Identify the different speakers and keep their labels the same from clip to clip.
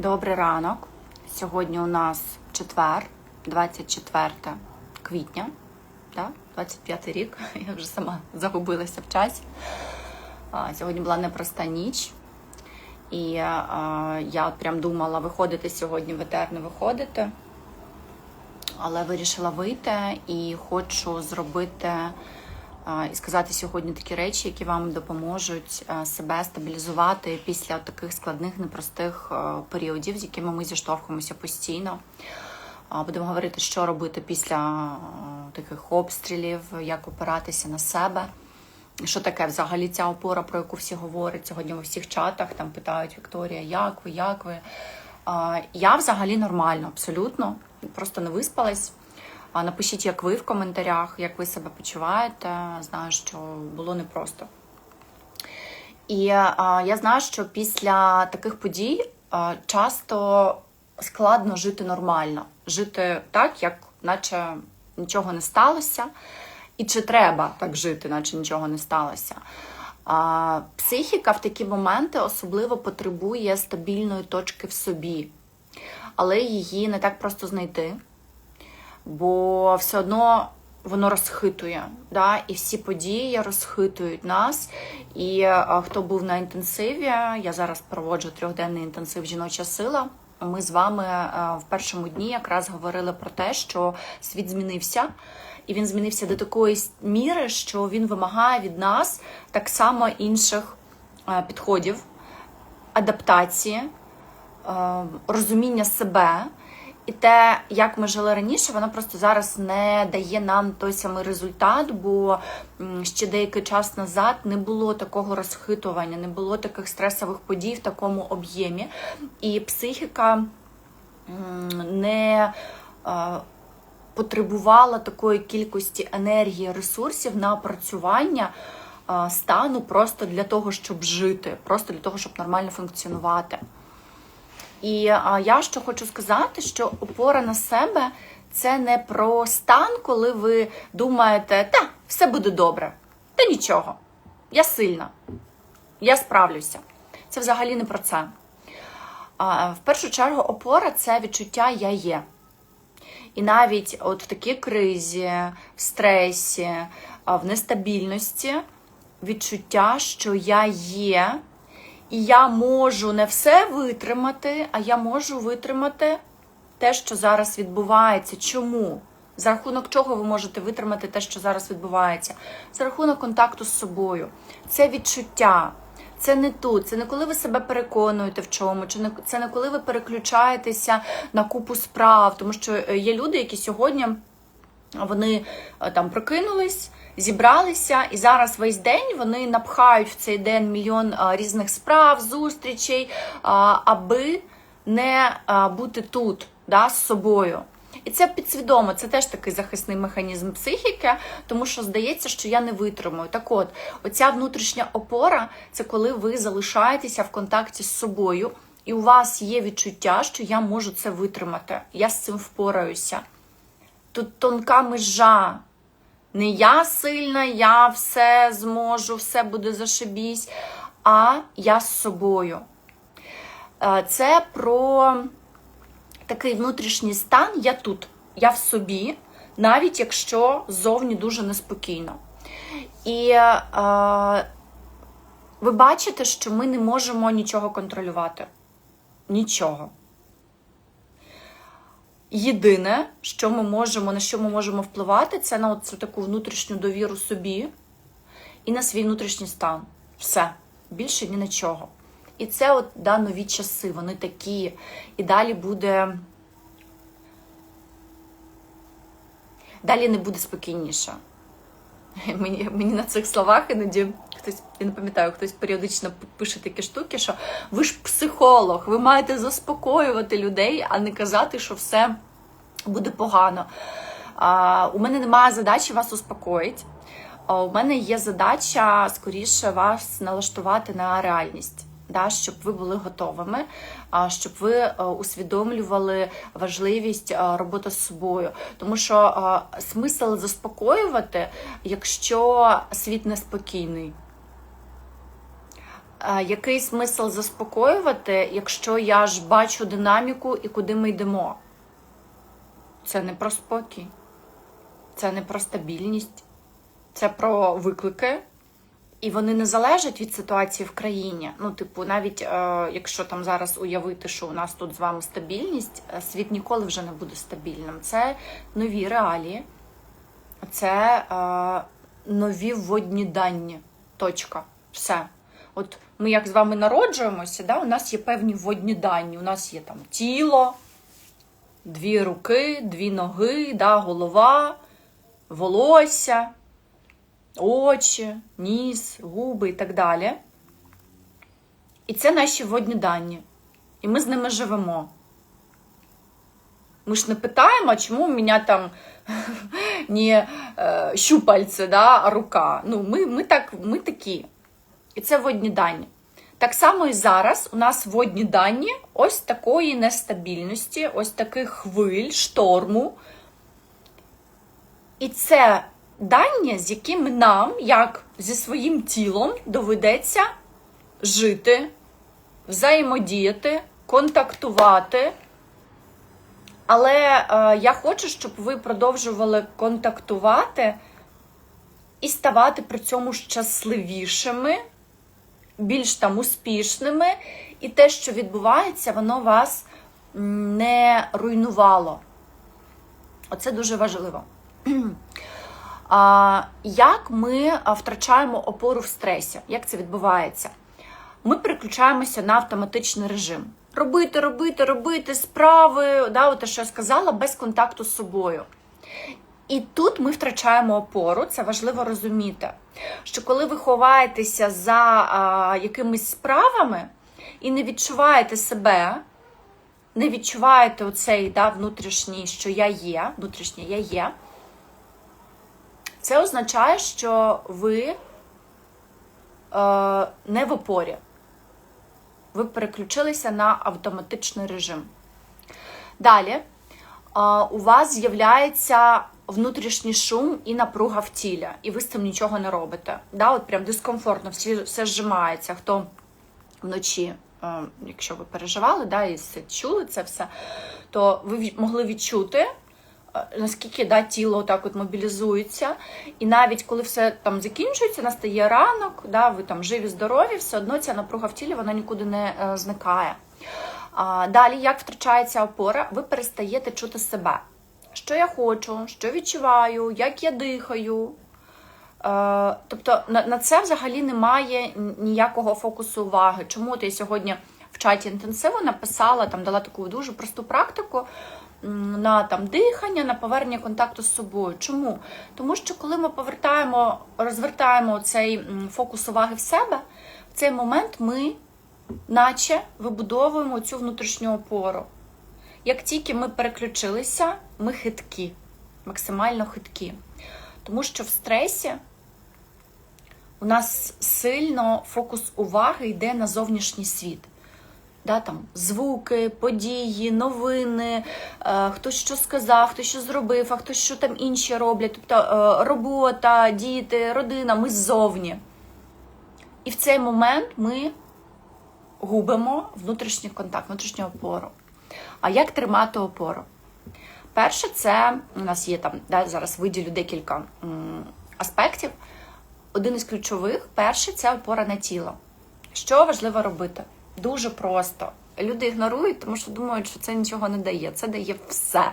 Speaker 1: Добрий ранок. Сьогодні у нас четвер, 24 квітня, да? 25 рік. Я вже сама загубилася в часі. Сьогодні була непроста ніч. І я от прям думала виходити сьогодні в етер, не виходити. Але вирішила вийти і хочу зробити і сказати сьогодні такі речі, які вам допоможуть себе стабілізувати після таких складних, непростих періодів, з якими ми зіштовхуємося постійно. Будемо говорити, що робити після таких обстрілів, як опиратися на себе. Що таке взагалі ця опора, про яку всі говорять сьогодні у всіх чатах? Там питають Вікторія, як ви, як ви? Я взагалі нормально, абсолютно, просто не виспалась. Напишіть, як ви в коментарях, як ви себе почуваєте. Знаю, що було непросто. І я знаю, що після таких подій часто складно жити нормально, жити так, як наче нічого не сталося. І чи треба так жити, наче нічого не сталося? А, Психіка в такі моменти особливо потребує стабільної точки в собі, але її не так просто знайти, бо все одно воно розхитує. Да? І всі події розхитують нас. І а, хто був на інтенсиві, я зараз проводжу трьохденний інтенсив жіноча сила. Ми з вами а, в першому дні якраз говорили про те, що світ змінився. І він змінився до такої міри, що він вимагає від нас так само інших е, підходів, адаптації, е, розуміння себе. І те, як ми жили раніше, воно просто зараз не дає нам той самий результат, бо ще деякий час назад не було такого розхитування, не було таких стресових подій в такому об'ємі. І психіка не потребувала такої кількості енергії, ресурсів на опрацювання стану просто для того, щоб жити, просто для того, щоб нормально функціонувати. І я що хочу сказати, що опора на себе це не про стан, коли ви думаєте, та, все буде добре, та нічого, я сильна, я справлюся. Це взагалі не про це. В першу чергу, опора це відчуття я є. І навіть от в такій кризі, в стресі, в нестабільності відчуття, що я є, і я можу не все витримати, а я можу витримати те, що зараз відбувається. Чому? За рахунок чого ви можете витримати те, що зараз відбувається? За рахунок контакту з собою. Це відчуття. Це не тут, це не коли ви себе переконуєте в чому, чи не це не коли ви переключаєтеся на купу справ, тому що е, є люди, які сьогодні вони е, там прокинулись, зібралися, і зараз весь день вони напхають в цей день мільйон е, різних справ, зустрічей, аби не бути тут да, з собою. І це підсвідомо, це теж такий захисний механізм психіки, тому що здається, що я не витримую. Так от, оця внутрішня опора це коли ви залишаєтеся в контакті з собою, і у вас є відчуття, що я можу це витримати, я з цим впораюся. Тут тонка межа. Не я сильна, я все зможу, все буде зашибісь, а я з собою. Е, це про такий внутрішній стан я тут, я в собі, навіть якщо зовні дуже неспокійно. І е, ви бачите, що ми не можемо нічого контролювати. Нічого. Єдине, що ми можемо, на що ми можемо впливати, це на цю таку внутрішню довіру собі і на свій внутрішній стан. Все. Більше ні на чого. І це от да, нові часи, вони такі. І далі буде. Далі не буде спокійніше. Мені мені на цих словах іноді хтось, я не пам'ятаю, хтось періодично пише такі штуки, що ви ж психолог, ви маєте заспокоювати людей, а не казати, що все буде погано. А, У мене немає задачі вас успокоїти. У мене є задача скоріше вас налаштувати на реальність да, щоб ви були готовими, щоб ви е, усвідомлювали важливість е, роботи з собою. Тому що е, смисл заспокоювати, якщо світ неспокійний. Який смисл заспокоювати, якщо я ж бачу динаміку і куди ми йдемо? Це не про спокій, це не про стабільність, це про виклики. І вони не залежать від ситуації в країні. Ну, типу, навіть е, якщо там зараз уявити, що у нас тут з вами стабільність, е, світ ніколи вже не буде стабільним. Це нові реалії, це е, нові вводні дані. Точка. Все. От ми як з вами народжуємося, да, у нас є певні вводні дані. У нас є там тіло, дві руки, дві ноги, да, голова, волосся очі, ніс, губи і так далі. І це наші водні дані. І ми з ними живемо. Ми ж не питаємо, чому у мене там не е, щупальце, да, а рука. Ну, ми, ми, так, ми такі. І це водні дані. Так само і зараз у нас водні дані ось такої нестабільності, ось таких хвиль, шторму. І це дані, з якими нам, як зі своїм тілом, доведеться жити, взаємодіяти, контактувати. Але е, я хочу, щоб ви продовжували контактувати і ставати при цьому щасливішими, більш там успішними, і те, що відбувається, воно вас не руйнувало. Оце дуже важливо. Як ми втрачаємо опору в стресі? Як це відбувається? Ми переключаємося на автоматичний режим. Робити, робити, робити справи, да, от те, що я сказала, без контакту з собою. І тут ми втрачаємо опору, це важливо розуміти. Що коли ви ховаєтеся за а, якимись справами і не відчуваєте себе, не відчуваєте оцей да, внутрішній, що я є, внутрішнє я є. Це означає, що ви е, не в опорі. Ви переключилися на автоматичний режим. Далі е, у вас з'являється внутрішній шум і напруга в тілі, і ви з цим нічого не робите. Да? От прям дискомфортно, всі, все зжимається. Хто вночі, е, якщо ви переживали, да, і чули це все, то ви могли відчути наскільки да, тіло так от мобілізується, і навіть коли все там закінчується, настає ранок, да, ви там живі, здорові, все одно ця напруга в тілі вона нікуди не е, зникає. А, Далі, як втрачається опора, ви перестаєте чути себе. Що я хочу, що відчуваю, як я дихаю. Е, тобто на, на це взагалі немає ніякого фокусу уваги. Чому я сьогодні в чаті інтенсиву написала, там дала таку дуже просту практику на там дихання, на повернення контакту з собою. Чому? Тому що коли ми повертаємо, розвертаємо цей фокус уваги в себе, в цей момент ми, наче, вибудовуємо цю внутрішню опору. Як тільки ми переключилися, ми хиткі, максимально хиткі. Тому що в стресі у нас сильно фокус уваги йде на зовнішній світ да, там, звуки, події, новини, е, хтось що сказав, хтось що зробив, а хтось що там інші роблять. Тобто е, робота, діти, родина, ми ззовні. І в цей момент ми губимо внутрішній контакт, внутрішню опору. А як тримати опору? Перше, це у нас є там, да, зараз виділю декілька м, аспектів. Один із ключових перший це опора на тіло. Що важливо робити? Дуже просто. Люди ігнорують, тому що думають, що це нічого не дає. Це дає все.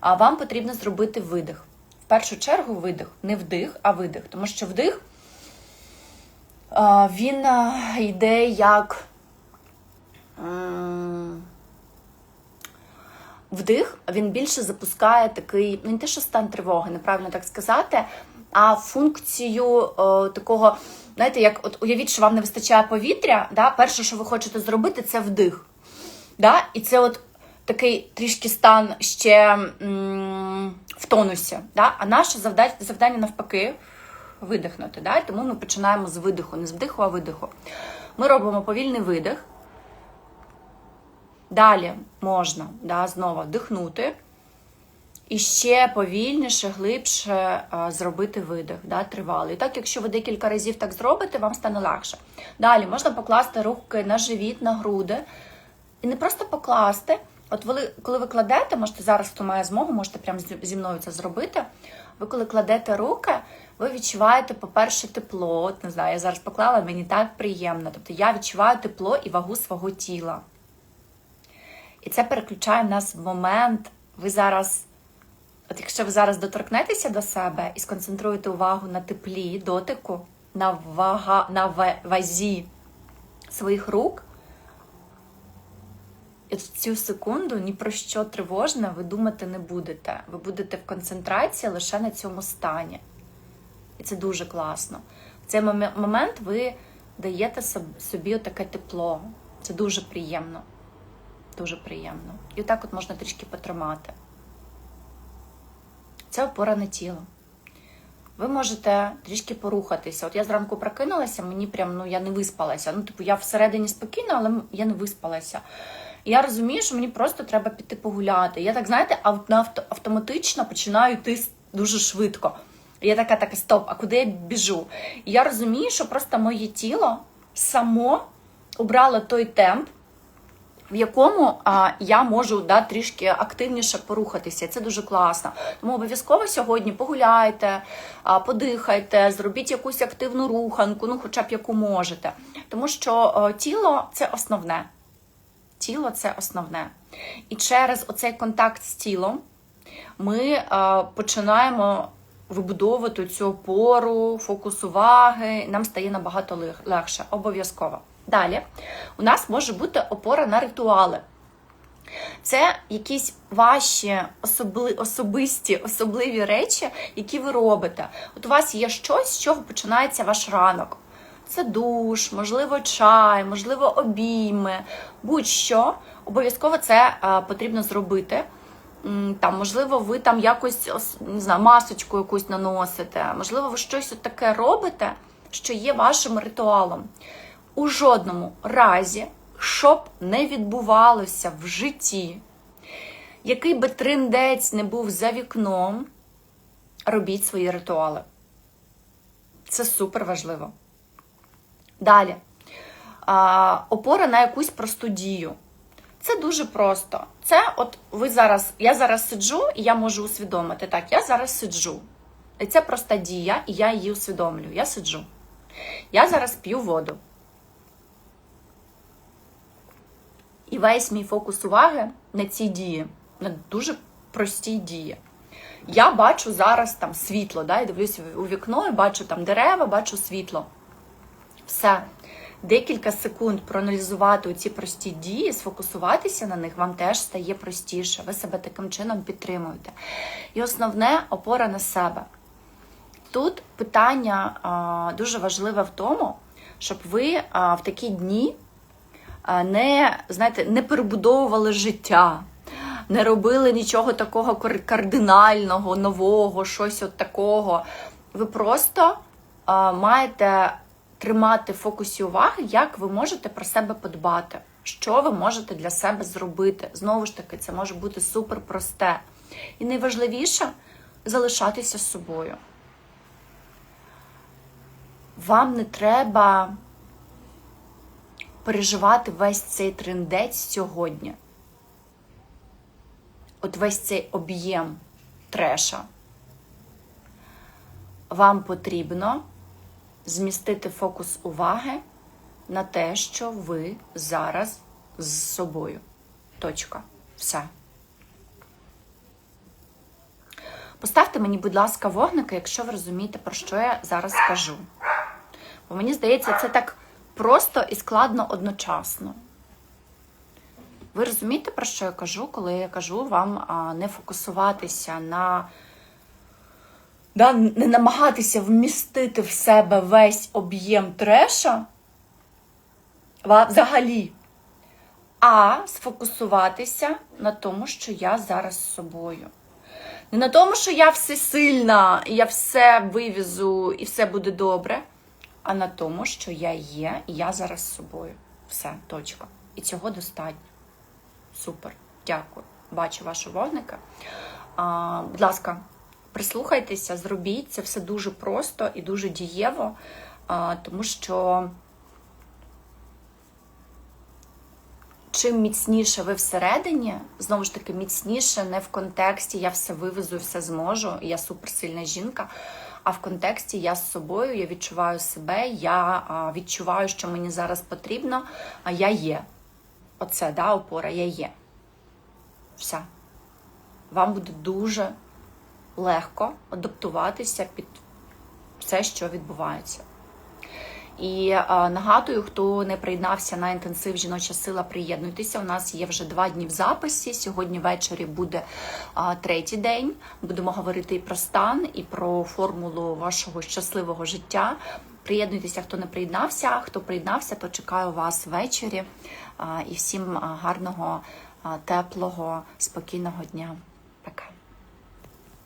Speaker 1: А вам потрібно зробити видих. В першу чергу видих. Не вдих, а видих. Тому що вдих він йде як вдих, він більше запускає такий, ну не те, що стан тривоги, неправильно так сказати, а функцію такого. Знаєте, як от уявіть, що вам не вистачає повітря, да, перше, що ви хочете зробити, це вдих. Да? І це от такий трішки стан ще м в тонусі. Да? А наше завдання, завдання навпаки видихнути. Да? Тому ми починаємо з видиху, не з вдиху, а видиху. Ми робимо повільний видих. Далі можна да, знову вдихнути. І ще повільніше, глибше зробити видих, да, тривалий. І так, якщо ви декілька разів так зробите, вам стане легше. Далі можна покласти руки на живіт, на груди. І не просто покласти. От ви, коли ви кладете, можете зараз, хто має змогу, можете прямо зі мною це зробити. Ви коли кладете руки, ви відчуваєте, по-перше, тепло. От не знаю, я зараз поклала, мені так приємно. Тобто я відчуваю тепло і вагу свого тіла. І це переключає нас в момент. Ви зараз, от якщо ви зараз доторкнетеся до себе і сконцентруєте увагу на теплі, дотику, на, вага, на вазі своїх рук, і в цю секунду ні про що тривожне ви думати не будете. Ви будете в концентрації лише на цьому стані. І це дуже класно. В цей момент ви даєте собі таке тепло. Це дуже приємно. Дуже приємно. І отак от можна трішки потримати. Це опора на тіло. Ви можете трішки порухатися. От я зранку прокинулася, мені прям ну я не виспалася. Ну, типу, я всередині спокійна, але я не виспалася. І я розумію, що мені просто треба піти погуляти. Я так, знаєте, авто- автоматично починаю йти дуже швидко. І я така, така, стоп, а куди я біжу? І я розумію, що просто моє тіло само обрало той темп, в якому а, я можу да, трішки активніше порухатися. Це дуже класно. Тому обов'язково сьогодні погуляйте, а, подихайте, зробіть якусь активну руханку, ну хоча б яку можете. Тому що о, тіло це основне. Тіло це основне. І через оцей контакт з тілом ми а, починаємо вибудовувати цю опору, фокус уваги, нам стає набагато легше, обов'язково. Далі у нас може бути опора на ритуали. Це якісь ваші особли, особисті, особливі речі, які ви робите. От у вас є щось, з чого починається ваш ранок. Це душ, можливо, чай, можливо, обійми, будь-що. Обов'язково це е, потрібно зробити. Там, можливо, ви там якось не знаю, масочку якусь наносите, можливо, ви щось таке робите, що є вашим ритуалом. У жодному разі, щоб не відбувалося в житті, який би триндець не був за вікном, робіть свої ритуали. Це супер важливо. Далі. А, опора на якусь просту дію. Це дуже просто. Це от ви зараз, я зараз сиджу, і я можу усвідомити. Так, я зараз сиджу. І це проста дія, і я її усвідомлюю. Я сиджу. Я зараз п'ю воду. І весь мій фокус уваги на цій дії, на дуже простій дії. Я бачу зараз там світло, да, я дивлюся у вікно і бачу там дерева, бачу світло. Все. Декілька секунд проаналізувати ці прості дії, сфокусуватися на них вам теж стає простіше. Ви себе таким чином підтримуєте. І основне опора на себе. Тут питання а, дуже важливе в тому, щоб ви а, в такі дні не, знаєте, не перебудовували життя, не робили нічого такого кардинального, нового, щось от такого. Ви просто а, маєте тримати в фокусі уваги, як ви можете про себе подбати, що ви можете для себе зробити. Знову ж таки, це може бути супер просте. І найважливіше залишатися з собою. Вам не треба переживати весь цей трендець сьогодні. От весь цей об'єм треша. Вам потрібно змістити фокус уваги на те, що ви зараз з собою. Точка. Все. Поставте мені, будь ласка, вогники, якщо ви розумієте, про що я зараз скажу. Бо мені здається, це так просто і складно одночасно. Ви розумієте, про що я кажу, коли я кажу вам не фокусуватися на да, не намагатися вмістити в себе весь об'єм треша взагалі, а сфокусуватися на тому, що я зараз з собою. Не на тому, що я всесильна, і я все вивізу і все буде добре, а на тому, що я є, і я зараз з собою. Все, точка. І цього достатньо. Супер. Дякую. Бачу вашу вогника. А, будь ласка, прислухайтеся, зробіть це все дуже просто і дуже дієво, а, тому що чим міцніше ви всередині, знову ж таки, міцніше не в контексті я все вивезу, все зможу, я суперсильна жінка. А в контексті я з собою, я відчуваю себе, я відчуваю, що мені зараз потрібно, а я є. Оце, да, опора, я є. Все. Вам буде дуже легко адаптуватися під все, що відбувається. І нагадую, хто не приєднався на інтенсив жіноча сила, приєднуйтеся. У нас є вже два дні в записі. Сьогодні ввечері буде третій день. Будемо говорити і про стан, і про формулу вашого щасливого життя. Приєднуйтеся, хто не приєднався. Хто приєднався, то чекаю вас ввечері. І всім гарного, теплого, спокійного дня.